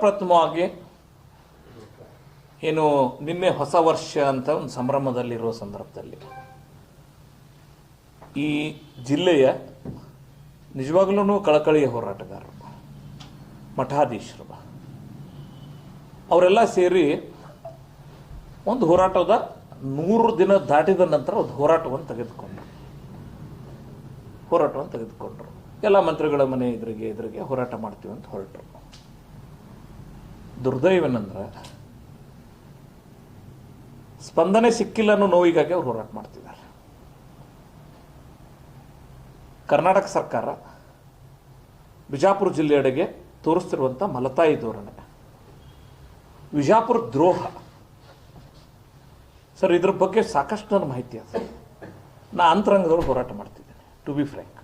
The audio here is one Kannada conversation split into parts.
ಪ್ರಥಮವಾಗಿ ಏನು ನಿನ್ನೆ ಹೊಸ ವರ್ಷ ಅಂತ ಒಂದು ಸಂಭ್ರಮದಲ್ಲಿರುವ ಸಂದರ್ಭದಲ್ಲಿ ಈ ಜಿಲ್ಲೆಯ ನಿಜವಾಗ್ಲೂ ಕಳಕಳಿಯ ಹೋರಾಟಗಾರರು, ಮಠಾಧೀಶರು ಅವರೆಲ್ಲ ಸೇರಿ ಒಂದು ಹೋರಾಟದ ನೂರು ದಿನ ದಾಟಿದ ನಂತರ ಒಂದು ಹೋರಾಟವನ್ನು ತೆಗೆದುಕೊಂಡ್ರು. ಹೋರಾಟವನ್ನು ತೆಗೆದುಕೊಂಡ್ರು. ಎಲ್ಲ ಮಂತ್ರಿಗಳ ಮನೆ ಎದುರಿಗೆ ಎದುರಿಗೆ ಹೋರಾಟ ಮಾಡ್ತೀವಿ ಅಂತ ಹೊರಟರು. ದುರ್ದೈವನಂದ್ರೆ ಸ್ಪಂದನೆ ಸಿಕ್ಕಿಲ್ಲ ಅನ್ನೋ ನೋವಿಗಾಗಿ ಅವ್ರು ಹೋರಾಟ ಮಾಡ್ತಿದ್ದಾರೆ. ಕರ್ನಾಟಕ ಸರ್ಕಾರ ಬಿಜಾಪುರ ಜಿಲ್ಲೆಯೆಡೆಗೆ ತೋರಿಸ್ತಿರುವಂಥ ಮಲತಾಯಿ ಧೋರಣೆ. ವಿಜಾಪುರ ದ್ರೋಹ. ಸರ್, ಇದ್ರ ಬಗ್ಗೆ ಸಾಕಷ್ಟು ನನ್ನ ಮಾಹಿತಿ ಅದ ನಾ ಅಂತರಂಗದೊಳಗೆ ಹೋರಾಟ ಮಾಡ್ತಿದ್ದೇನೆ, ಟು ಬಿ ಫ್ರ್ಯಾಂಕ್.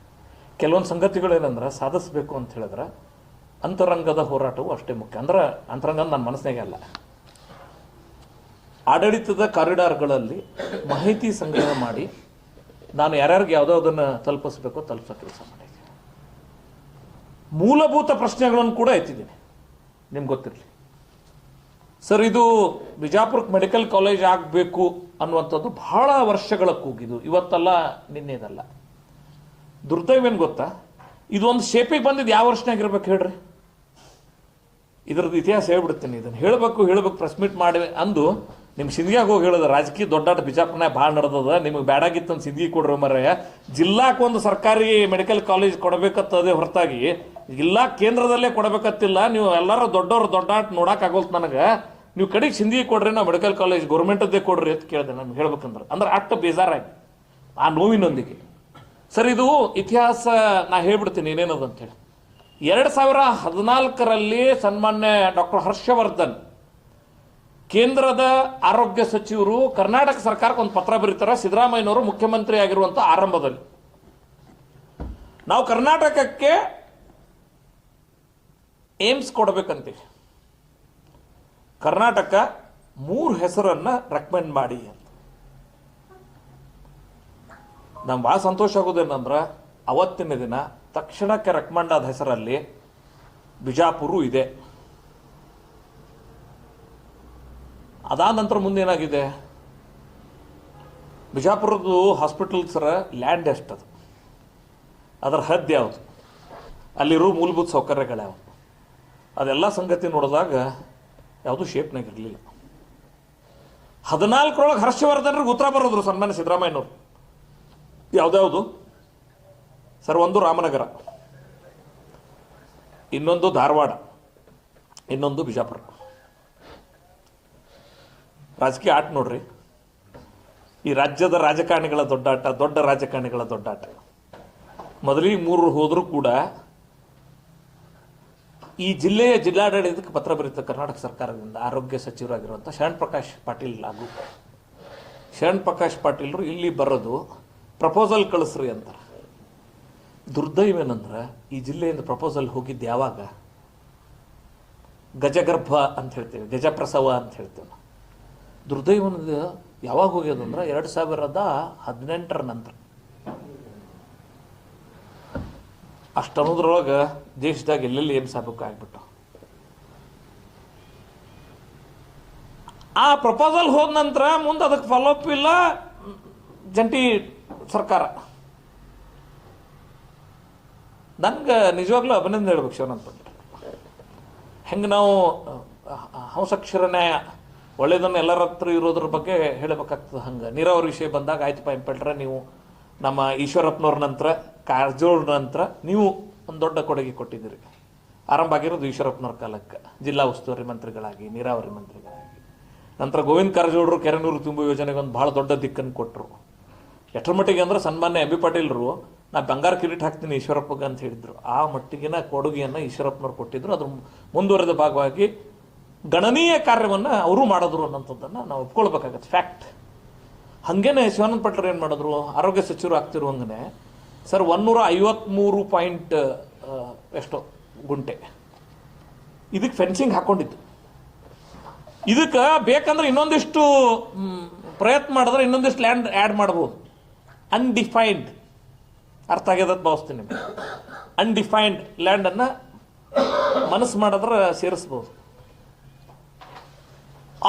ಕೆಲವೊಂದು ಸಂಗತಿಗಳೇನಂದ್ರೆ ಸಾಧಿಸಬೇಕು ಅಂತ ಹೇಳಿದ್ರೆ ಅಂತರಂಗದ ಹೋರಾಟವು ಅಷ್ಟೇ ಮುಖ್ಯ. ಅಂದ್ರೆ ಅಂತರಂಗ ನನ್ನ ಮನಸ್ಸಿನಾಗೆ ಅಲ್ಲ. ಆಡಳಿತದ ಕಾರಿಡಾರ್ಗಳಲ್ಲಿ ಮಾಹಿತಿ ಸಂಗ್ರಹ ಮಾಡಿ ನಾನು ಯಾರ್ಯಾರಿಗೆ ಯಾವುದನ್ನು ತಲುಪಿಸ್ಬೇಕೋ ತಲುಪಿಸೋ ಕೆಲಸ ಮಾಡಿದ್ದೀನಿ ಮೂಲಭೂತ ಪ್ರಶ್ನೆಗಳನ್ನು ಕೂಡ ಎತ್ತಿದ್ದೀನಿ. ನಿಮ್ಗೆ ಗೊತ್ತಿರಲಿ. ಸರ್, ಇದು ಬಿಜಾಪುರಕ್ಕೆ ಮೆಡಿಕಲ್ ಕಾಲೇಜ್ ಆಗಬೇಕು ಅನ್ನುವಂಥದ್ದು ಬಹಳ ವರ್ಷಗಳ ಕೂಗಿದು ಇವತ್ತಲ್ಲ, ನಿನ್ನೆದಲ್ಲ. ದುರ್ದೈವೇನು ಗೊತ್ತಾ? ಇದು ಒಂದು ಶೇಪಿಗೆ ಬಂದಿದ್ದು ಯಾವ ವರ್ಷನಾಗ ಇರ್ಬೇಕು ಹೇಳ್ರಿ? ಇದ್ರದ್ದು ಇತಿಹಾಸ ಹೇಳ್ಬಿಡ್ತೀನಿ. ಇದನ್ನು ಹೇಳಬೇಕು ಹೇಳಬೇಕು ಪ್ರೆಸ್ ಮೀಟ್ ಮಾಡಿ ಅಂದು ನಿಮ್ಮ ಸಿಂಧಿಯಾಗ ಹೋಗಿ ಹೇಳಿದ, ರಾಜಕೀಯ ದೊಡ್ಡಾಟ ಬಿಜಾಪುರನಾಗ ಭಾಳ ನಡೆದದ, ನಿಮಗೆ ಬೇಡಾಗಿತ್ತು ಅಂತ ಕೊಡ್ರಿ ಮರಯ್ಯ ಜಿಲ್ಲಾಕ್ಕೆ ಒಂದು ಸರ್ಕಾರಿ ಮೆಡಿಕಲ್ ಕಾಲೇಜ್ ಕೊಡಬೇಕತ್ತದೇ ಹೊರತಾಗಿ. ಜಿಲ್ಲಾ ಕೇಂದ್ರದಲ್ಲೇ ಕೊಡಬೇಕತ್ತಿಲ್ಲ. ನೀವು ಎಲ್ಲರೂ ದೊಡ್ಡವ್ರು ದೊಡ್ಡಾಟ ನೋಡೋಕ್ಕಾಗೋಲ್ತು ನನಗೆ. ನೀವು ಕಡೆಗೆ ಸಿಂಧಿಗೆ ಕೊಡ್ರಿ, ನಾವು ಮೆಡಿಕಲ್ ಕಾಲೇಜ್ ಗೌರ್ಮೆಂಟದ್ದೇ ಕೊಡ್ರಿ ಅಂತ ಕೇಳಿದೆ ನಾನು ಹೇಳ್ಬೇಕಂದ್ರೆ. ಅಂದ್ರೆ ಅಷ್ಟು ಬೇಜಾರಾಗಿ, ಆ ನೋವಿನೊಂದಿಗೆ. ಸರ್, ಇದು ಇತಿಹಾಸ ನಾ ಹೇಳ್ಬಿಡ್ತೀನಿ ಏನೇನದು ಅಂತೇಳಿ ಎರಡು ಸಾವಿರ ಹದಿನಾಲ್ಕರಲ್ಲಿ ಸನ್ಮಾನ್ಯ ಡಾಕ್ಟರ್ ಹರ್ಷವರ್ಧನ್ ಕೇಂದ್ರದ ಆರೋಗ್ಯ ಸಚಿವರು ಕರ್ನಾಟಕ ಸರ್ಕಾರಕ್ಕೆ ಒಂದು ಪತ್ರ ಬರೀತಾರೆ. ಸಿದ್ದರಾಮಯ್ಯನವರು ಮುಖ್ಯಮಂತ್ರಿ ಆಗಿರುವಂಥ ಆರಂಭದಲ್ಲಿ. ನಾವು ಕರ್ನಾಟಕಕ್ಕೆ ಏಮ್ಸ್ ಕೊಡಬೇಕಂತೀವಿ ಕರ್ನಾಟಕ ಮೂರು ಹೆಸರನ್ನ ರೆಕಮೆಂಡ್ ಮಾಡಿ ಅಂತ. ನಮ್ಗೆ ಭಾಳ ಸಂತೋಷ ಆಗೋದೇನಂದ್ರೆ ಅವತ್ತಿನ ದಿನ ತಕ್ಷಣಕ್ಕೆ ರೆಕಮೆಂಡ್ ಆದ ಹೆಸರಲ್ಲಿ ಬಿಜಾಪುರು ಇದೆ. ಅದಾದ ನಂತರ ಮುಂದೇನಾಗಿದೆ ಬಿಜಾಪುರದ್ದು ಹಾಸ್ಪಿಟಲ್ಸರ ಲ್ಯಾಂಡ್ ಎಷ್ಟದು? ಅದರ ಹದ್ದು ಯಾವುದು? ಅಲ್ಲಿರೋ ಮೂಲಭೂತ ಸೌಕರ್ಯಗಳ್ಯಾವು ಅದೆಲ್ಲ ಸಂಗತಿ ನೋಡಿದಾಗ ಯಾವುದು ಶೇಪ್ನಾಗ ಇರಲಿಲ್ಲ. ಹದಿನಾಲ್ಕರೊಳಗೆ ಹರ್ಷವರ್ಧನ್ರಿಗೆ ಉತ್ತರ ಬರೋದ್ರು ಸನ್ಮಾನ್ಯ ಸಿದ್ದರಾಮಯ್ಯನವರು. ಯಾವ್ದ್ಯಾವುದು? ಸರ್, ಒಂದು ರಾಮನಗರ, ಇನ್ನೊಂದು ಧಾರವಾಡ, ಇನ್ನೊಂದು ಬಿಜಾಪುರ. ರಾಜಕೀಯ ಆಟ ನೋಡ್ರಿ. ಈ ರಾಜ್ಯದ ರಾಜಕಾರಣಿಗಳ ದೊಡ್ಡಾಟ ದೊಡ್ಡ ರಾಜಕಾರಣಿಗಳ ದೊಡ್ಡಾಟ ಮೊದಲಿಗೆ ಮೂರು ಹೋದರೂ ಕೂಡ ಈ ಜಿಲ್ಲೆಯ ಜಿಲ್ಲಾಡಳಿತಕ್ಕೆ ಪತ್ರ ಬರೀತ ಕರ್ನಾಟಕ ಸರ್ಕಾರದಿಂದ ಆರೋಗ್ಯ ಸಚಿವರಾಗಿರುವಂಥ ಶರಣ್ ಪ್ರಕಾಶ್ ಪಾಟೀಲ್ ಲಾಗು ಶರಣ್ ಪ್ರಕಾಶ್ ಪಾಟೀಲ್ರು ಇಲ್ಲಿ ಬರೋದು, ಪ್ರಪೋಸಲ್ ಕಳಿಸ್ರಿ ಅಂತಾರೆ. ದುರ್ದೈವ ಏನಂದ್ರೆ ಈ ಜಿಲ್ಲೆಯಿಂದ ಪ್ರಪೋಸಲ್ ಹೋಗಿದ್ದು ಯಾವಾಗ? ಗಜಗರ್ಭ ಅಂತ ಹೇಳ್ತೇವೆ, ಗಜಪ್ರಸವ ಅಂತ ಹೇಳ್ತೇವೆ ನಾವು. ದುರ್ದೈವನದ ಯಾವಾಗ ಹೋಗ್ಯದಂದ್ರೆ ಎರಡು ಸಾವಿರದ ಹದಿನೆಂಟರ ನಂತರ. ಅಷ್ಟು ಅನ್ನೋದ್ರೊಳಗೆ ದೇಶದಾಗ ಎಲ್ಲೆಲ್ಲಿ ಏನು ಸಾಬೇಕು ಆಗ್ಬಿಟ್ಟು? ಆ ಪ್ರಪೋಸಲ್ ಹೋದ ನಂತರ ಮುಂದೆ ಅದಕ್ಕೆ ಫಾಲೋಅಪ್ ಇಲ್ಲ, ಜಂಟಿ ಸರ್ಕಾರ. ನನ್ಗೆ ನಿಜವಾಗ್ಲೂ ಅಭಿನಂದನೆ ಹೇಳ್ಬೇಕು ಶಿವನಂತ ಪಂಡಿತ್ ಹೆಂಗೆ ನಾವು ಹಂಸಕ್ಷರನೇ ಒಳ್ಳೆಯದನ್ನು ಎಲ್ಲರ ಹತ್ರ ಇರೋದ್ರ ಬಗ್ಗೆ ಹೇಳಬೇಕಾಗ್ತದೆ ಹಂಗೆ. ನೀರಾವರಿ ವಿಷಯ ಬಂದಾಗ ಆಯ್ತಪ್ಪ ಇಂಪೆಲ್ಟ್ರೆ ನೀವು ನಮ್ಮ ಈಶ್ವರಪ್ಪನವ್ರ ನಂತರ ಕಾರ್ಜೋಳ ನಂತರ ನೀವು ಒಂದು ದೊಡ್ಡ ಕೊಡುಗೆ ಕೊಟ್ಟಿದ್ದೀರಿ. ಆರಂಭ ಆಗಿರೋದು ಈಶ್ವರಪ್ಪನವ್ರ ಕಾಲಕ್ಕೆ. ಜಿಲ್ಲಾ ಉಸ್ತುವಾರಿ ಮಂತ್ರಿಗಳಾಗಿ, ನೀರಾವರಿ ಮಂತ್ರಿಗಳಾಗಿ. ನಂತರ ಗೋವಿಂದ ಕಾರಜೋಳರು ಕೆರೆನೂರು ತುಂಬು ಯೋಜನೆಗೆ ಒಂದು ಭಾಳ ದೊಡ್ಡ ದಿಕ್ಕನ್ನು ಕೊಟ್ಟರು ಎಷ್ಟರ ಮಟ್ಟಿಗೆ ಅಂದ್ರೆ ಸನ್ಮಾನ್ಯ ಎಂ ಬಿ ಪಾಟೀಲ್ರು ನಾ ಬಂಗಾರ ಕಿರೀಟ ಹಾಕ್ತೀನಿ ಈಶ್ವರಪ್ಪಗೆ ಅಂತ ಹೇಳಿದ್ರು. ಆ ಮಟ್ಟಿಗಿನ ಕೊಡುಗೆಯನ್ನು ಈಶ್ವರಪ್ಪನವ್ರು ಕೊಟ್ಟಿದ್ರು. ಅದ್ರ ಮುಂದುವರೆದ ಭಾಗವಾಗಿ ಗಣನೀಯ ಕಾರ್ಯವನ್ನು ಅವರು ಮಾಡಿದ್ರು ಅನ್ನೋಂಥದ್ದನ್ನು ನಾವು ಒಪ್ಕೊಳ್ಬೇಕಾಗತ್ತೆ. ಫ್ಯಾಕ್ಟ್ ಹಾಗೇನೆ ಶಿವಾನಂದ ಪಟ್ಟರು ಏನು ಮಾಡಿದ್ರು? ಆರೋಗ್ಯ ಸಚಿವರು ಆಗ್ತಿರುವಂಗೆ ಸರ್ ಒನ್ನೂರ ಐವತ್ತ್ಮೂರು ಪಾಯಿಂಟ್ ಎಷ್ಟೋ ಗುಂಟೆ. ಇದಕ್ಕೆ ಫೆನ್ಸಿಂಗ್ ಹಾಕ್ಕೊಂಡಿದ್ದು ಇದಕ್ಕೆ ಬೇಕಂದ್ರೆ ಇನ್ನೊಂದಿಷ್ಟು ಪ್ರಯತ್ನ ಮಾಡಿದ್ರೆ ಇನ್ನೊಂದಿಷ್ಟು ಲ್ಯಾಂಡ್ ಆ್ಯಡ್ ಮಾಡ್ಬೋದು. ಅನ್ಡಿಫೈನ್ಡ್ ಅರ್ಥ ಆಗ್ಯದ ಭಾವಿಸ್ತೀನಿ ನಿಮಗೆ. ಅನ್ಡಿಫೈನ್ಡ್ ಲ್ಯಾಂಡನ್ನು ಮನಸ್ಸು ಮಾಡಿದ್ರೆ ಸೇರಿಸ್ಬೋದು.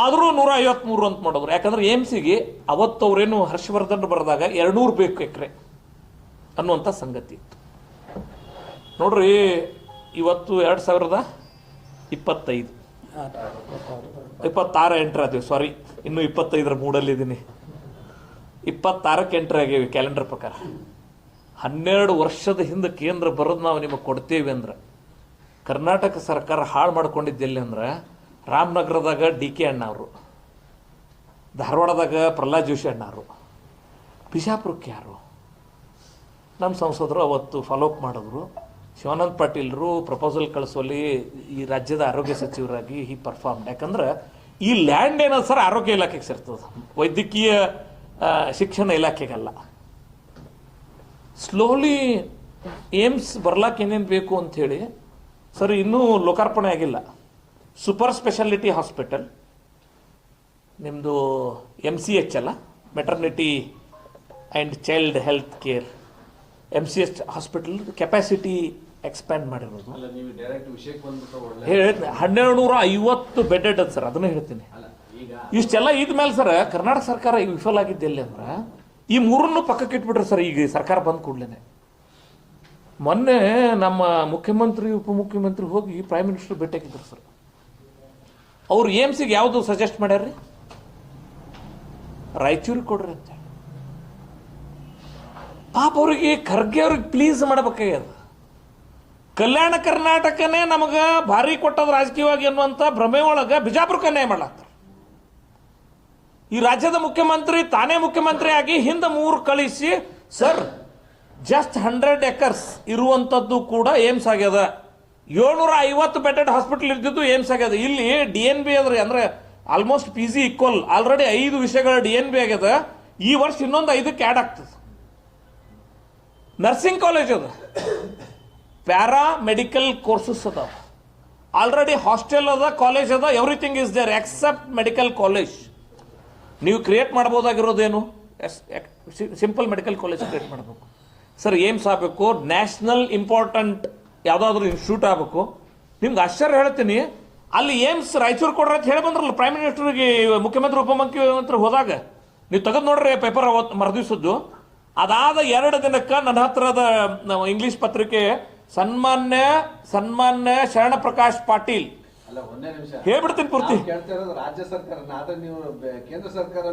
ಆದರೂ ನೂರ ಐವತ್ಮೂರು ಅಂತ ಮಾಡಿದ್ರು. ಯಾಕಂದ್ರೆ ಏಮ್ಸಿಗೆ ಅವತ್ತು ಅವತ್ತವರೇನು ಹರ್ಷವರ್ಧನ್ ಬರೆದಾಗ ಎರಡ್ನೂರು ಬೇಕು ಎಕರೆ ಅನ್ನುವಂಥ ಸಂಗತಿ. ಇತ್ತು ನೋಡ್ರಿ, ಇವತ್ತು ಎರಡು ಸಾವಿರದ ಇಪ್ಪತ್ತೈದು. ಇಪ್ಪತ್ತಾರ ಎಂಟ್ರಿ ಆದೀವಿ ಸಾರಿ ಇನ್ನು ಇಪ್ಪತ್ತೈದರ ಮೂಡಲ್ಲಿದ್ದೀನಿ ಇಪ್ಪತ್ತಾರಕ್ಕೆ ಎಂಟ್ರಿ ಆಗೇವಿ ಕ್ಯಾಲೆಂಡರ್ ಪ್ರಕಾರ. ಹನ್ನೆರಡು ವರ್ಷದ ಹಿಂದೆ ಕೇಂದ್ರ ಬರೋದು ನಾವು ನಿಮಗೆ ಕೊಡ್ತೇವೆ ಅಂದ್ರೆ, ಕರ್ನಾಟಕ ಸರ್ಕಾರ ಹಾಳು ಮಾಡ್ಕೊಂಡಿದ್ದೆಲ್ಲಿ ಅಂದ್ರೆ, ರಾಮನಗರದಾಗ ಡಿ ಕೆ ಅಣ್ಣವರು ಧಾರವಾಡದಾಗ ಪ್ರಹ್ಲಾದ್ ಜೋಶಿ ಅಣ್ಣವರು ಬಿಜಾಪುರಕ್ಕೆ ಯಾರು? ನಮ್ಮ ಸಂಸದರು ಅವತ್ತು ಫಾಲೋಅಪ್ ಮಾಡಿದ್ರು. ಶಿವಾನಂದ್ ಪಾಟೀಲ್ರು ಪ್ರಪೋಸಲ್ ಕಳಿಸುವಲ್ಲಿ ಈ ರಾಜ್ಯದ ಆರೋಗ್ಯ ಸಚಿವರಾಗಿ ಹಿ ಪರ್ಫಾರ್ಮ್ ಯಾಕಂದ್ರೆ ಈ ಲ್ಯಾಂಡ್ ಏನೋ ಸರ್ ಆರೋಗ್ಯ ಇಲಾಖೆಗೆ ಸೇರ್ತದೆ. ವೈದ್ಯಕೀಯ ಶಿಕ್ಷಣ ಇಲಾಖೆಗಲ್ಲ. ಸ್ಲೋಲಿ ಏಮ್ಸ್ ಬರ್ಲಾಕ್ ಏನೇನು ಬೇಕು ಅಂಥೇಳಿ ಸರ್ ಇನ್ನೂ ಲೋಕಾರ್ಪಣೆ ಆಗಿಲ್ಲ. ಸೂಪರ್ ಸ್ಪೆಷಾಲಿಟಿ ಹಾಸ್ಪಿಟಲ್ ನಿಮ್ಮದು ಎಂ ಸಿ ಎಚ್ ಅಲ್ಲ? Maternity and child health care M C H hospital capacity expand ಮಾಡಿರೋದು. ಹೇಳಿ ಹನ್ನೆರಡು ನೂರ ಐವತ್ತು ಬೆಡ್ ಅದ ಸರ್ ಅದನ್ನು ಹೇಳ್ತೀನಿ. ಇಷ್ಟೆಲ್ಲ ಇದ್ಮೇಲೆ ಸರ್ ಕರ್ನಾಟಕ ಸರ್ಕಾರ ಈಗ ವಿಫಲ ಆಗಿದ್ದೆಲ್ಲಿ ಅಂದ್ರೆ ಈ ಮೂರನ್ನು ಪಕ್ಕಕ್ಕೆ ಇಟ್ಬಿಟ್ರು ಸರ್ ಈಗ ಸರ್ಕಾರ ಬಂದ ಕೂಡಲೇ ಮೊನ್ನೆ ನಮ್ಮ ಮುಖ್ಯಮಂತ್ರಿ, ಉಪಮುಖ್ಯಮಂತ್ರಿ ಹೋಗಿ ಪ್ರೈಮ್ ಮಿನಿಸ್ಟರ್ ಭೇಟಿಯಾಗಿದ್ದರು ಸರ್. ಅವ್ರು ಏಮ್ಸಿಗೆ ಯಾವುದು ಸಜೆಸ್ಟ್ ಮಾಡ್ಯಾರ್ರಿ? ರಾಯಚೂರಿಗೆ ಕೊಡ್ರಿ ಅಂತ ಪಾಪ ಅವ್ರಿಗೆ ಖರ್ಗೆ ಅವ್ರಿಗೆ ಪ್ಲೀಸ್ ಮಾಡ್ಬೇಕಾಗ್ಯದ. ಕಲ್ಯಾಣ ಕರ್ನಾಟಕನೇ ನಮಗೆ ಭಾರಿ ಕೊಟ್ಟದ ರಾಜಕೀಯವಾಗಿ ಅನ್ನುವಂಥ ಭ್ರಮೆ ಒಳಗೆ ಬಿಜಾಪುರಕ್ಕೆ ಅನ್ಯಾಯ ಮಾಡ್ಲಾತ್ತಾರ. ಈ ರಾಜ್ಯದ ಮುಖ್ಯಮಂತ್ರಿ ತಾನೇ ಮುಖ್ಯಮಂತ್ರಿ ಆಗಿ ಹಿಂದೆ ಮೂರು ಕಳಿಸಿ, ಸರ್ ಜಸ್ಟ್ ಹಂಡ್ರೆಡ್ ಎಕರ್ಸ್ ಇರುವಂಥದ್ದು ಕೂಡ ಏಮ್ಸ್ ಆಗ್ಯದ. ಏಳ್ನೂರ ಐವತ್ತು ಬೆಡೆಡ್ ಹಾಸ್ಪಿಟಲ್ ಇರ್ತಿದ್ದು ಏಮ್ಸ್ ಆಗ್ಯದ. ಇಲ್ಲಿ ಡಿ ಎನ್ ಬಿ ಅದ್ರಿ ಅಂದ್ರೆ almost P G equal already ಐದು ವಿಷಯಗಳ ಡಿ ಎನ್ ಬಿ ಆಗ್ಯದ. ಈ ವರ್ಷ ಇನ್ನೊಂದು ಐದಕ್ಕೆ ಆ್ಯಡ್ ಆಗ್ತದೆ. ನರ್ಸಿಂಗ್ ಕಾಲೇಜ್ ಅದ. ಪ್ಯಾರಾ ಮೆಡಿಕಲ್ ಕೋರ್ಸಸ್ ಅದಾವ. ಆಲ್ರೆಡಿ ಹಾಸ್ಟೆಲ್ ಅದ ಕಾಲೇಜ್ ಅದ everything is there except medical college ನೀವು ಕ್ರಿಯೇಟ್ ಮಾಡ್ಬೋದಾಗಿರೋದೇನು ಸಿಂಪಲ್ ಮೆಡಿಕಲ್ ಕಾಲೇಜ್ ಕ್ರಿಯೇಟ್ ಮಾಡಬೇಕು. ಸರ್ ಏಮ್ಸ್ ಆಗಬೇಕು? ನ್ಯಾಷನಲ್ ಇಂಪಾರ್ಟೆಂಟ್ ಯಾವುದಾದ್ರೂ ಇನ್ಸ್ಟಿಟ್ಯೂಟ್ ಆಗಬೇಕು. ನಿಮ್ಗೆ ಆಶ್ಚರ್ಯ ಹೇಳ್ತೀನಿ. ಅಲ್ಲಿ ಏಮ್ಸ್ ರಾಯಚೂರು ಕೊಡ್ರಿ ಅಂತ ಹೇಳಿ ಬಂದ್ರಲ್ಲ ಪ್ರೈಮ್ ಮಿನಿಸ್ಟರ್ಗೆ ಮುಖ್ಯಮಂತ್ರಿ ಉಪಮುಖ್ಯಮಂತ್ರಿ ಹೋದಾಗ. ನೀವು ತೆಗೆದು ನೋಡ್ರಿ ಪೇಪರ್ ಅವತ್ತು ಮರದಿವಸದ್ದು. ಅದಾದ ಎರಡು ದಿನಕ್ಕೆ ನನ್ನ ಹತ್ರದ ಇಂಗ್ಲಿಷ್ ಪತ್ರಿಕೆ ಸನ್ಮಾನ್ಯ ಸನ್ಮಾನ್ಯ ಶರಣ ಪ್ರಕಾಶ್ ಪಾಟೀಲ್ ಹೇಳ್ಬಿಡ್ತೀನಿ ಪೂರ್ತಿ. ರಾಜ್ಯ ಕೇಂದ್ರ ಸರ್ಕಾರ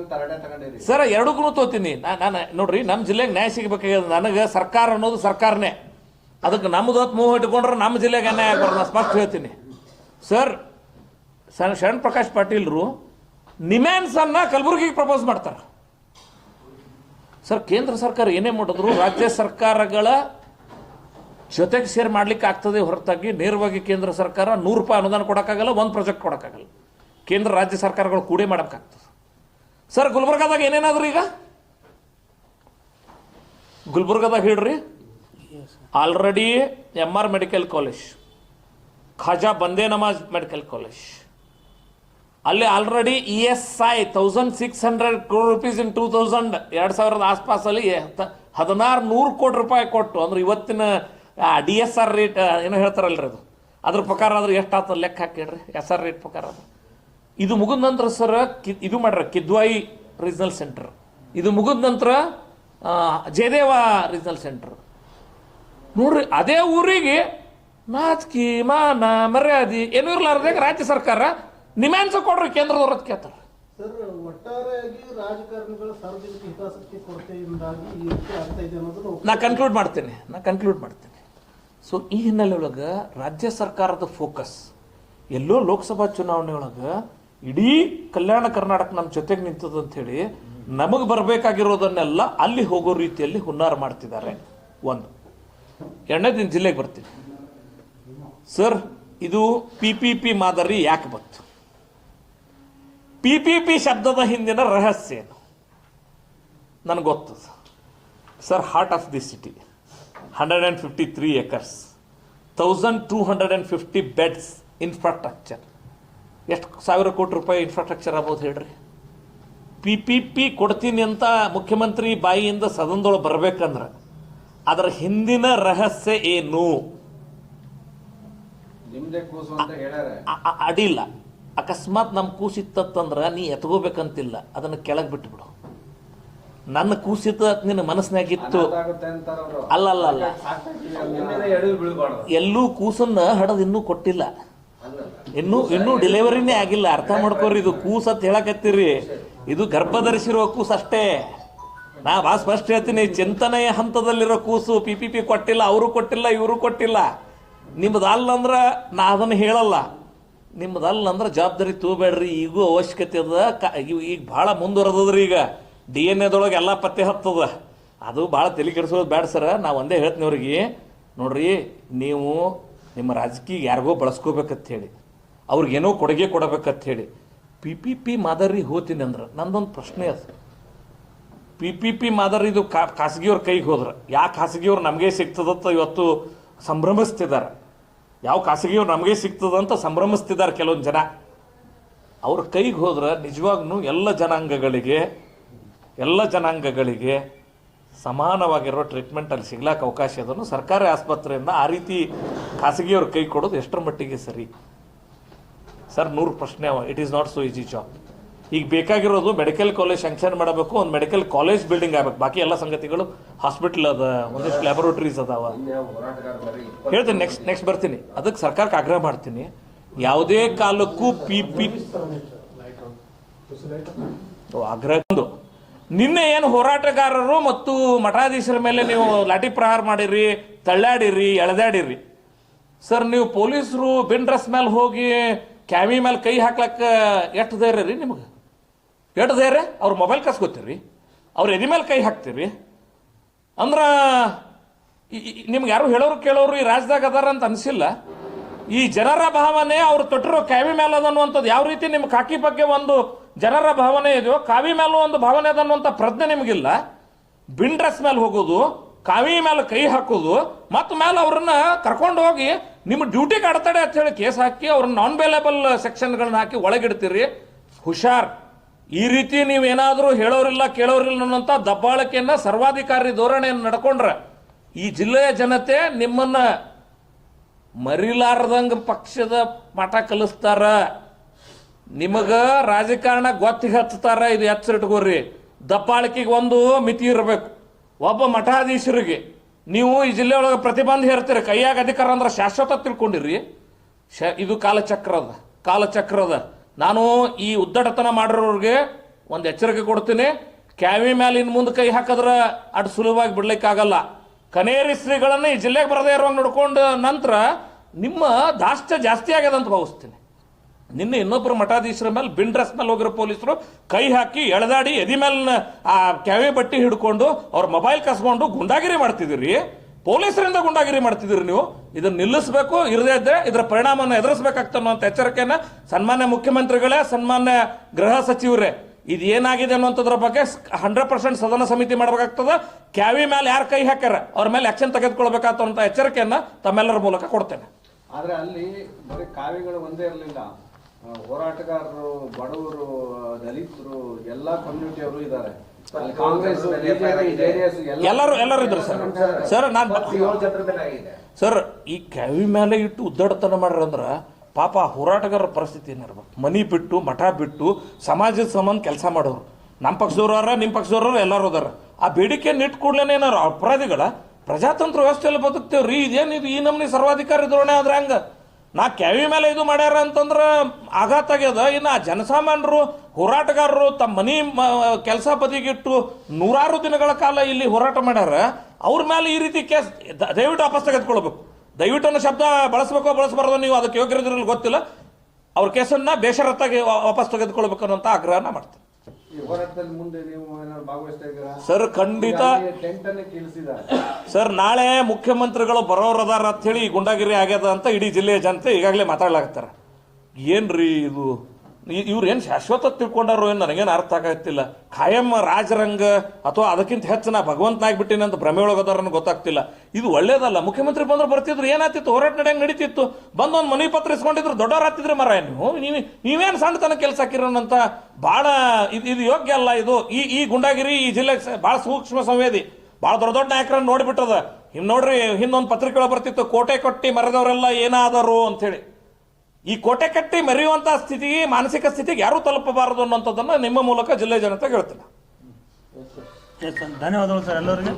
ಸರ್ ಎರಡಕ್ಕೂ ತೋತೀನಿ. ನಾನು ನೋಡ್ರಿ ನಮ್ಮ ಜಿಲ್ಲೆಗೆ ನ್ಯಾಯ ಸಿಗಬೇಕಾಗ್ಯದ ನನಗೆ ಸರ್ಕಾರ ಅನ್ನೋದು ಸರ್ಕಾರನೇ. ಅದಕ್ಕೆ ನಮ್ಮದು ಹೊತ್ತು ಮೂವ್ ಇಟ್ಕೊಂಡ್ರೆ ನಮ್ಮ ಜಿಲ್ಲೆಗೆ ಅನ್ಯಾಯ ಆಗ್ಬಾರ್ದು ನಾನು ಸ್ಪಷ್ಟ ಹೇಳ್ತೀನಿ. ಸರ್ ಸಣ್ಣ ಶರಣ್ ಪ್ರಕಾಶ್ ಪಾಟೀಲ್ರು ನಿಮ್ಯಾನ್ಸ್ ಅನ್ನ ಕಲಬುರಗಿಗೆ ಪ್ರಪೋಸ್ ಮಾಡ್ತಾರೆ. ಸರ್ ಕೇಂದ್ರ ಸರ್ಕಾರ ಏನೇ ಮಾಡಿದ್ರು ರಾಜ್ಯ ಸರ್ಕಾರಗಳ ಜೊತೆಗೆ ಸೇರ್ ಮಾಡ್ಲಿಕ್ಕೆ ಆಗ್ತದೆ ಹೊರತಾಗಿ ನೇರವಾಗಿ ಕೇಂದ್ರ ಸರ್ಕಾರ ನೂರು ರೂಪಾಯಿ ಅನುದಾನ ಕೊಡೋಕ್ಕಾಗಲ್ಲ, ಒಂದು ಪ್ರಾಜೆಕ್ಟ್ ಕೊಡೋಕ್ಕಾಗಲ್ಲ. ಕೇಂದ್ರ, ರಾಜ್ಯ ಸರ್ಕಾರಗಳು ಕೂಡೇ ಮಾಡೋಕ್ಕಾಗ್ತದೆ ಸರ್ ಗುಲ್ಬರ್ಗಾದಾಗ ಏನೇನಾದರೂ ಈಗ? ಗುಲ್ಬರ್ಗಾದಾಗ ಹೇಳ್ರಿ. Already M R medical college Khaja Bande Nawaz medical college ಅಲ್ಲಿ already E S I thousand six hundred crore rupees in two thousand ಎರಡು ಸಾವಿರದ ಆಸ್ಪಾಸಲ್ಲಿ ಹದಿನಾರು ನೂರು ಕೋಟಿ ರೂಪಾಯಿ ಕೊಟ್ಟು, ಅಂದ್ರೆ ಇವತ್ತಿನ ಡಿ ಎಸ್ ಆರ್ ರೇಟ್ ಏನೋ ಹೇಳ್ತಾರಲ್ರಿ ಅದು. ಅದ್ರ ಪ್ರಕಾರ ಆದ್ರೆ ಎಷ್ಟು ಆತದ ಲೆಕ್ಕ ಹಾಕಿಡ್ರಿ ಎಸ್ ಆರ್ ರೇಟ್ ಪ್ರಕಾರ ಅದು. ಇದು ಮುಗಿದ ನಂತರ ಸರ್ ಕಿ ಇದು ಮಾಡ್ರಿ ಕಿದ್ವಾಯಿ ರೀಜನಲ್ ಸೆಂಟರ್ ಇದು ಮುಗಿದ ನಂತರ ಜಯದೇವ ರೀಜನಲ್ ಸೆಂಟರ್ ನೋಡ್ರಿ ಅದೇ ಊರಿಗೆ ನಾಚಿಕೆ ಮಾನ ಮರ್ಯಾದೆ ಏನೂ ಇರ್ಲಾರ್ದಾಗ ರಾಜ್ಯ ಸರ್ಕಾರ ನಿಮ್ಯಾನ್ಸ ಕೊಡ್ರಿ ಕೇಂದ್ರದವ್ರ ಕೇಳ್ತಾರೆ. ನಾ ಕನ್ಕ್ಲೂಡ್ ಮಾಡ್ತೇನೆ ನಾ ಕನ್ಕ್ಲೂಡ್ ಮಾಡ್ತೇನೆ. ಸೊ ಈ ಹಿನ್ನೆಲೆ ಒಳಗೆ ರಾಜ್ಯ ಸರ್ಕಾರದ ಫೋಕಸ್ ಎಲ್ಲೋ ಲೋಕಸಭಾ ಚುನಾವಣೆ ಒಳಗೆ ಇಡೀ ಕಲ್ಯಾಣ ಕರ್ನಾಟಕ ನಮ್ಮ ಜೊತೆಗೆ ನಿಂತದ ಅಂತ ಹೇಳಿ ನಮಗೆ ಬರಬೇಕಾಗಿರೋದನ್ನೆಲ್ಲ ಅಲ್ಲಿ ಹೋಗೋ ರೀತಿಯಲ್ಲಿ ಹುನ್ನಾರ ಮಾಡ್ತಿದ್ದಾರೆ. ಒಂದು. ಎರಡನೇ ದಿನ ಜಿಲ್ಲೆಗೆ ಬರ್ತೀನಿ. ಸರ್ ಇದು ಪಿ ಪಿ ಪಿ ಮಾದರಿ ಯಾಕೆ ಬಂತು? ಪಿ ಪಿ ಪಿ ಶಬ್ದದ ಹಿಂದಿನ ರಹಸ್ಯ ಏನು? ನನಗೆ ಗೊತ್ತದ. Sir heart of the city hundred and fifty three acres thousand two hundred and fifty beds infrastructure ಎಷ್ಟು ಸಾವಿರ ಕೋಟಿ ರೂಪಾಯಿ ಇನ್ಫ್ರಾಸ್ಟ್ರಕ್ಚರ್ ಆಗ್ಬೋದು ಹೇಳ್ರಿ. ಪಿ ಪಿ ಪಿ ಕೊಡ್ತೀನಿ ಅಂತ ಮುಖ್ಯಮಂತ್ರಿ ಬಾಯಿಯಿಂದ ಸದನದೊಳಗೆ ಬರ್ಬೇಕಂದ್ರೆ ಅದರ ಹಿಂದಿನ ರಹಸ್ಯ ಏನು? ಅಡಿಲ್ಲ ಅಕಸ್ಮಾತ್ ನಮ್ಮ ಕೂಸಿತ್ತಂದ್ರೆ ನೀ ಎತ್ಕೋಬೇಕಂತಿಲ್ಲ. ಅದನ್ನು ಕೆಳಗೆ ಬಿಟ್ಬಿಡು. ನನ್ನ ಕೂಸಿತ ನಿನ್ನ ಮನಸ್ಸಿನಾಗಿತ್ತು. ಅಲ್ಲ ಅಲ್ಲ ಅಲ್ಲ. ಎಲ್ಲೂ ಕೂಸನ್ನ ಹಡದ್ ಇನ್ನೂ ಕೊಟ್ಟಿಲ್ಲ. ಇನ್ನೂ ಇನ್ನೂ ಡೆಲಿವರಿನೇ ಆಗಿಲ್ಲ. ಅರ್ಥ ಮಾಡ್ಕೋರಿ ಇದು ಕೂಸ ಅಂತ ಹೇಳಕತ್ತೀರಿ. ಇದು ಗರ್ಭಧರಿಸಿರೋ ಕೂಸು ಅಷ್ಟೇ. ನಾ ಬಾ ಸ್ಪಷ್ಟ ಹೇಳ್ತೀನಿ ಚಿಂತನೆಯ ಹಂತದಲ್ಲಿರೋ ಕೂಸು ಪಿ ಪಿ ಪಿ ಕೊಟ್ಟಿಲ್ಲ ಅವರು ಕೊಟ್ಟಿಲ್ಲ ಇವರು ಕೊಟ್ಟಿಲ್ಲ. ನಿಮ್ದು ಅಲ್ಲಂದ್ರ ನಾ ಅದನ್ನು ಹೇಳಲ್ಲ. ನಿಮ್ದು ಅಲ್ಲಂದ್ರ ಜವಾಬ್ದಾರಿ ತೂಬೇಡ್ರಿ ಈಗೂ ಅವಶ್ಯಕತೆ ಅದ. ಈಗ ಭಾಳ ಮುಂದುವರೆದ್ರಿ ಈಗ. ಡಿ ಎನ್ ಎದೊಳಗೆ ಎಲ್ಲ ಪತ್ತೆ ಹತ್ತದ. ಅದು ಭಾಳ ತಲೆ ಕೆಡಿಸೋದು ಬೇಡ ಸರ. ನಾ ಒಂದೇ ಹೇಳ್ತೀನಿ ಅವ್ರಿಗೆ. ನೋಡ್ರಿ, ನೀವು ನಿಮ್ಮ ರಾಜಕೀಯ ಯಾರಿಗೋ ಬಳಸ್ಕೋಬೇಕಂತ ಹೇಳಿ. ಅವ್ರಿಗೇನೋ ಕೊಡುಗೆ ಕೊಡಬೇಕಂತ ಹೇಳಿ. ಪಿ ಪಿ ಪಿ ಮಾದರಿ ಹೋತೀನಿ ಅಂದ್ರೆ, ನಂದೊಂದು ಪ್ರಶ್ನೆ ಅದು. ಪಿ ಪಿ ಪಿ ಮಾದರಿ ಇದು ಕಾ, ಖಾಸಗಿಯವ್ರ ಕೈಗೆ ಹೋದ್ರೆ. ಯಾವ ಖಾಸಗಿಯವ್ರು ನಮಗೆ ಸಿಗ್ತದಂತ ಇವತ್ತು ಸಂಭ್ರಮಿಸ್ತಿದ್ದಾರೆ ಯಾವ ಖಾಸಗಿಯವ್ರು ನಮಗೆ ಸಿಗ್ತದಂತ ಸಂಭ್ರಮಿಸ್ತಿದ್ದಾರೆ ಕೆಲವೊಂದು ಜನ. ಅವ್ರ ಕೈಗೆ ಹೋದ್ರೆ ನಿಜವಾಗ್ಲೂ ಎಲ್ಲ ಜನಾಂಗಗಳಿಗೆ ಎಲ್ಲ ಜನಾಂಗಗಳಿಗೆ ಸಮಾನವಾಗಿರೋ ಟ್ರೀಟ್ಮೆಂಟ್ ಅಲ್ಲಿ ಸಿಗ್ಲಾಕ ಅವಕಾಶ ಅದನ್ನು ಸರ್ಕಾರಿ ಆಸ್ಪತ್ರೆಯಿಂದ ಆ ರೀತಿ ಖಾಸಗಿಯವ್ರ ಕೈ ಕೊಡೋದು ಎಷ್ಟರ ಮಟ್ಟಿಗೆ ಸರಿ? ಸರ್ ನೂರು ಪ್ರಶ್ನೆ ಅವ. It is not so easy job ಈಗ ಬೇಕಾಗಿರೋದು ಮೆಡಿಕಲ್ ಕಾಲೇಜ್ ಸ್ಯಾಂಕ್ಷನ್ ಮಾಡಬೇಕು ಒಂದು ಮೆಡಿಕಲ್ ಕಾಲೇಜ್ ಬಿಲ್ಡಿಂಗ್ ಆಗಬೇಕು. ಬಾಕಿ ಎಲ್ಲ ಸಂಗತಿಗಳು ಹಾಸ್ಪಿಟಲ್ ಅದ ಒಂದಿಷ್ಟು ಲ್ಯಾಬೊರೇಟರೀಸ್ ಅದಾವ. ಹೇಳ್ತೀನಿ ನೆಕ್ಸ್ಟ್ ನೆಕ್ಸ್ಟ್ ಬರ್ತೀನಿ. ಅದಕ್ಕೆ ಸರ್ಕಾರಕ್ಕೆ ಆಗ್ರಹ ಮಾಡ್ತೀನಿ. ಯಾವುದೇ ಕಾಲಕ್ಕೂ ಪಿ ಪಿ ಆಗ್ರಹ ನಿನ್ನೆ ಏನು ಹೋರಾಟಗಾರರು ಮತ್ತು ಮಠಾಧೀಶರ ಮೇಲೆ ನೀವು ಲಾಠಿ ಪ್ರಹಾರ ಮಾಡಿರಿ, ತಳ್ಳಾಡಿರಿ, ಎಳೆದಾಡಿರಿ. ಸರ್, ನೀವು ಪೊಲೀಸರು ಬಿನ್ ಡ್ರೆಸ್ ಮೇಲೆ ಹೋಗಿ ಕ್ಯಾಮಿ ಮೇಲೆ ಕೈ ಹಾಕ್ಲಕ್ಕ ಎಷ್ಟು ಧೈರ್ಯ ರೀ ನಿಮಗೆ? ಎಷ್ಟು ಧೈರ್ಯ? ಅವ್ರ ಮೊಬೈಲ್ ಕಸ್ಕೊತೀರಿ? ಅವ್ರ ಎದೆ ಮೇಲೆ ಕೈ ಹಾಕ್ತೀರಿ? ಅಂದ್ರೆ ನಿಮ್ಗೆ ಯಾರು ಹೇಳೋರು ಕೇಳೋರು ಈ ರಾಜ್ಯದಾಗ ಅದಾರ ಅಂತ ಅನಿಸಿಲ್ಲ. ಈ ಜನರ ಭಾವನೆ ಅವ್ರು ತೊಟ್ಟಿರೋ ಕ್ಯಾಮಿ ಮೇಲೆ ಅದನ್ನುವಂಥದ್ದು ಯಾವ ರೀತಿ ನಿಮ್ಮ ಕಾಕಿ ಬಗ್ಗೆ ಒಂದು ಜನರ ಭಾವನೆ ಇದೆಯೋ ಕಾವಿ ಮೇಲೂ ಒಂದು ಭಾವನೆ ಅದ ಅನ್ನುವಂಥ ಪ್ರಜ್ಞೆ ನಿಮಗಿಲ್ಲ. ಬಿನ್ ಡ್ರೆಸ್ ಮೇಲೆ ಹೋಗೋದು, ಕಾವಿ ಮೇಲೆ ಕೈ ಹಾಕೋದು, ಮತ್ತು ಮೇಲೆ ಅವ್ರನ್ನ ಕರ್ಕೊಂಡು ಹೋಗಿ ನಿಮ್ಮ ಡ್ಯೂಟಿಗೆ ಅಡೆತಡೆ ಅಂತ ಹೇಳಿ ಕೇಸ್ ಹಾಕಿ ಅವ್ರನ್ನ ನಾನ್ ಬೇಲೇಬಲ್ ಸೆಕ್ಷನ್ಗಳನ್ನ ಹಾಕಿ ಒಳಗಿಡ್ತೀರಿ. ಹುಷಾರ್. ಈ ರೀತಿ ನೀವೇನಾದರೂ ಹೇಳೋರಿಲ್ಲ, ಕೇಳೋರಿಲ್ಲ ಅನ್ನೋಂಥ ದಬ್ಬಾಳಿಕೆಯನ್ನು ಸರ್ವಾಧಿಕಾರಿ ಧೋರಣೆಯನ್ನು ನಡ್ಕೊಂಡ್ರೆ ಈ ಜಿಲ್ಲೆಯ ಜನತೆ ನಿಮ್ಮನ್ನು ಮರಿಲಾರ್ದಂಗೆ ಪಕ್ಷದ ಮಠ ಕಲಿಸ್ತಾರ. ನಿಮಗ ರಾಜಕಾರಣ ಗೊತ್ತಿಗೆ ಹಚ್ತಾರ ಇದು ಎಚ್ಚರಿಟ್ಕೋರಿ. ದಪ್ಪಾಳಿಕೆಗೆ ಒಂದು ಮಿತಿ ಇರಬೇಕು. ಒಬ್ಬ ಮಠಾಧೀಶರಿಗೆ, ನೀವು ಈ ಜಿಲ್ಲೆ ಒಳಗೆ ಪ್ರತಿಬಂಧ ಹೇರ್ತೀರಿ, ಕೈಯಾಗ ಅಧಿಕಾರ ಅಂದ್ರೆ ಶಾಶ್ವತ ತಿಳ್ಕೊಂಡಿರಿ. ಶ, ಇದು ಕಾಲಚಕ್ರದ ಕಾಲಚಕ್ರದ. ನಾನು ಈ ಉದ್ದಟತನ ಮಾಡಿರೋರಿಗೆ ಒಂದು ಎಚ್ಚರಿಕೆ ಕೊಡ್ತೀನಿ. ಕ್ಯಾವಿ ಮ್ಯಾಲ ಮುಂದೆ ಕೈ ಹಾಕಿದ್ರೆ ಅಟ್ ಸುಲಭವಾಗಿ ಬಿಡ್ಲಿಕ್ಕಾಗಲ್ಲ. ಕನೇರಿ ಶ್ರೀಗಳನ್ನ ಈ ಜಿಲ್ಲೆಗೆ ಬರದೇ ಇರುವಂಗೆ ನೋಡ್ಕೊಂಡು ನಂತರ ನಿಮ್ಮ ದಾಷ್ಟ್ಯ ಜಾಸ್ತಿ ಆಗ್ಯದಂತ ಭಾವಿಸ್ತೀನಿ. ನಿನ್ನೆ ಇನ್ನೊಬ್ಬರು ಮಠಾಧೀಶರ ಮೇಲೆ ಬಿನ್ ಡ್ರೆಸ್ ಮೇಲೆ ಹೋಗಿರೋ ಪೊಲೀಸರು ಕೈ ಹಾಕಿ ಎಳೆದಾಡಿ ಎದಿ ಮೇಲೆ ಆ ಕ್ಯಾವಿ ಬಟ್ಟಿ ಹಿಡ್ಕೊಂಡು ಅವ್ರ ಮೊಬೈಲ್ ಕಸ್ಕೊಂಡು ಗುಂಡಾಗಿರಿ ಮಾಡ್ತಿದ್ದೀರಿ. ಪೊಲೀಸರಿಂದ ಗುಂಡಾಗಿರಿ ಮಾಡ್ತಿದ್ದೀರಿ ನೀವು. ಇದನ್ನ ನಿಲ್ಲಿಸಬೇಕು, ಇರದೇ ಇದ್ರೆ ಇದರ ಪರಿಣಾಮವನ್ನು ಎದುರಿಸಬೇಕಾಗ್ತ ಅನ್ನುವಂಥ ಎಚ್ಚರಿಕೆಯನ್ನ ಸನ್ಮಾನ್ಯ ಮುಖ್ಯಮಂತ್ರಿಗಳೇ, ಸನ್ಮಾನ್ಯ ಗೃಹ ಸಚಿವರೇ, ಇದು ಏನಾಗಿದೆ ಅನ್ನುವಂಥದ್ರ ಬಗ್ಗೆ ಹಂಡ್ರೆಡ್ ಪರ್ಸೆಂಟ್ ಸದನ ಸಮಿತಿ ಮಾಡಬೇಕಾಗ್ತದ. ಕ್ಯಾವಿ ಮೇಲೆ ಯಾರು ಕೈ ಹಾಕ್ಯಾರ, ಅವ್ರ ಮೇಲೆ ಆಕ್ಷನ್ ತೆಗೆದುಕೊಳ್ಬೇಕಾಗ್ತಂತ ಎಚ್ಚರಿಕೆಯನ್ನು ತಮ್ಮೆಲ್ಲರ ಮೂಲಕ ಕೊಡ್ತೇನೆ. ಆದ್ರೆ ಅಲ್ಲಿ ಬರೀ ಕಾವಿಗಳು ಒಂದೇ ಇರಲಿಲ್ಲ. ಹೋರಾಟಗಾರರು ಬಡವರು ದಲಿತರು ಎಲ್ಲಾ ಕಮ್ಯುನಿಟಿ ಅವರು ಇದ್ದಾರೆ. ಕಾಂಗ್ರೆಸ್ ಎಲ್ಲರೂ ಎಲ್ಲರೂ ಇದ್ರು ಸರ್. ಸರ್. ನಾನು ಸರ್ ಈ ಕವಿ ಮೇಲೆ ಇಟ್ಟು ಉದ್ದಡತನ ಮಾಡ್ರಂದ್ರ ಪಾಪ ಹೋರಾಟಗಾರರ ಪರಿಸ್ಥಿತಿ ಏನಿರ್ಬೇಕು? ಮನಿ ಬಿಟ್ಟು ಮಠ ಬಿಟ್ಟು ಸಮಾಜದ ಸಂಬಂಧ ಕೆಲಸ ಮಾಡೋರು. ನಮ್ಮ ಪಕ್ಷದವ್ರವ್ರ ನಿಮ್ಮ ಪಕ್ಷದವ್ರವ್ರು ಎಲ್ಲರೂ ಅದಾರ. ಆ ಬೇಡಿಕೆಯನ್ನು ಇಟ್ಟು ಕೂಡಲೇ ಏನಾರು ಅಪರಾಧಿಗಳ? ಪ್ರಜಾತಂತ್ರ ವ್ಯವಸ್ಥೆಯಲ್ಲಿ ಬದುಕ್ತೇವ್ರಿ. ಇದೇನು ಇದು? ಈ ನಮ್ನಿ ಸರ್ವಾಧಿಕಾರಿ ಧೋರಣೆ ಆದ್ರೆ ಹಂಗ? ನಾ ಕೆವಿ ಮೇಲೆ ಇದು ಮಾಡ್ಯಾರ ಅಂತಂದ್ರೆ ಆಘಾತ ಆಗ್ಯದ. ಇನ್ನು ಆ ಜನಸಾಮಾನ್ಯರು ಹೋರಾಟಗಾರರು ತಮ್ಮ ಮನಿ ಕೆಲಸ ಬದಿಗಿಟ್ಟು ನೂರಾರು ದಿನಗಳ ಕಾಲ ಇಲ್ಲಿ ಹೋರಾಟ ಮಾಡ್ಯಾರ. ಅವ್ರ ಮೇಲೆ ಈ ರೀತಿ ಕೇಸ್ ದಯವಿಟ್ಟು ವಾಪಸ್ ತೆಗೆದುಕೊಳ್ಬೇಕು. ದಯವಿಟ್ಟು ಶಬ್ದ ಬಳಸಬೇಕೋ ಬಳಸಬಾರ್ದು ನೀವು ಅದಕ್ಕೆ ಯೋಗ್ಯರಿದ್ರಲ್ಲಿ ಗೊತ್ತಿಲ್ಲ. ಅವ್ರ ಕೇಸನ್ನ ಬೇಷರತ್ತಾಗಿ ವಾಪಸ್ ತೆಗೆದುಕೊಳ್ಬೇಕು ಅನ್ನೋಂಥ ಆಗ್ರಹನ ಮಾಡ್ತೀನಿ. ಈ ಹೋರಾಟದಲ್ಲಿ ಮುಂದೆ ನೀವು ಏನಾದ್ರು ಭಾಗವಹಿಸ್ತಾ ಇದ್ದೀರಾ ಸರ್ ಖಂಡಿತ. ಟೆಂಟ್ ಅನ್ನೇ ಕೀಳಿಸಿದ್ದಾರೆ. ಸರ್ ನಾಳೆ ಮುಖ್ಯಮಂತ್ರಿಗಳು ಬರೋರದಾರ ಅಂತ ಹೇಳಿ ಗುಂಡಾಗಿರಿ ಆಗ್ಯದ ಅಂತ ಇಡೀ ಜಿಲ್ಲೆಯ ಜನತೆ ಈಗಾಗಲೇ ಮಾತಾಡ್ಲಾಗತ್ತಾರ ಏನ್ರಿ ಇದು? ಇವ್ರು ಏನು ಶಾಶ್ವತ ತಿಳ್ಕೊಂಡಾರೋ ಏನು ನನಗೇನು ಅರ್ಥ ಆಗತ್ತಿಲ್ಲ ಖಾಯಂ ರಾಜರಂಗ ಅಥವಾ ಅದಕ್ಕಿಂತ ಹೆಚ್ಚು ನಾ ಭಗವಂತನಾಗ್ಬಿಟ್ಟಿನಿ ಅಂತ ಭ್ರಮೆ ಒಳಗದಾರ ಗೊತ್ತಾಗ್ತಿಲ್ಲ. ಇದು ಒಳ್ಳೇದಲ್ಲ. ಮುಖ್ಯಮಂತ್ರಿ ಬಂದ್ರೆ ಬರ್ತಿದ್ರು ಏನಾಗ್ತಿತ್ತು ಹೋರಾಟ ನಡೆಯಂಗೆ ನಡೀತಿತ್ತು. ಬಂದು ಒಂದು ಮನೆ ಪತ್ರ ಇಸ್ಕೊಂಡಿದ್ರು ದೊಡ್ಡವ್ರು ಹತ್ತಿದ್ರೆ ಮರ ನೀವು. ನೀವು ನೀವೇನು ಸಣ್ಣತನ ಕೆಲಸ ಹಾಕಿರೋನಂತ? ಭಾಳ ಇದು ಇದು ಯೋಗ್ಯ ಅಲ್ಲ ಇದು. ಈ ಈ ಗುಂಡಾಗಿರಿ, ಈ ಜಿಲ್ಲೆಗೆ ಸ- ಭಾಳ ಸೂಕ್ಷ್ಮ ಸಂವೇದಿ. ಭಾಳ ದೊಡ್ಡ ದೊಡ್ಡ ನಾಯಕರನ್ನು ನೋಡಿಬಿಟ್ಟದ. ಹಿಂಗೆ ನೋಡ್ರಿ, ಹಿಂದೊಂದು ಪತ್ರಿಕೆಗಳು ಬರ್ತಿತ್ತು, ಕೋಟೆ ಕೊಟ್ಟಿ ಮರದವರೆಲ್ಲ ಏನಾದರು ಅಂತೇಳಿ ಈ ಕೋಟೆ ಕಟ್ಟಿ ಮೆರೆಯುವಂತಹ ಸ್ಥಿತಿ, ಮಾನಸಿಕ ಸ್ಥಿತಿಗೆ ಯಾರೂ ತಲುಪಬಾರದು ಅನ್ನುವಂಥದ್ದನ್ನು ನಿಮ್ಮ ಮೂಲಕ ಜಿಲ್ಲೆ ಜನತೆ ಹೇಳ್ತೀನಿ ಧನ್ಯವಾದಗಳು ಸರ್ ಎಲ್ಲರಿಗೆ.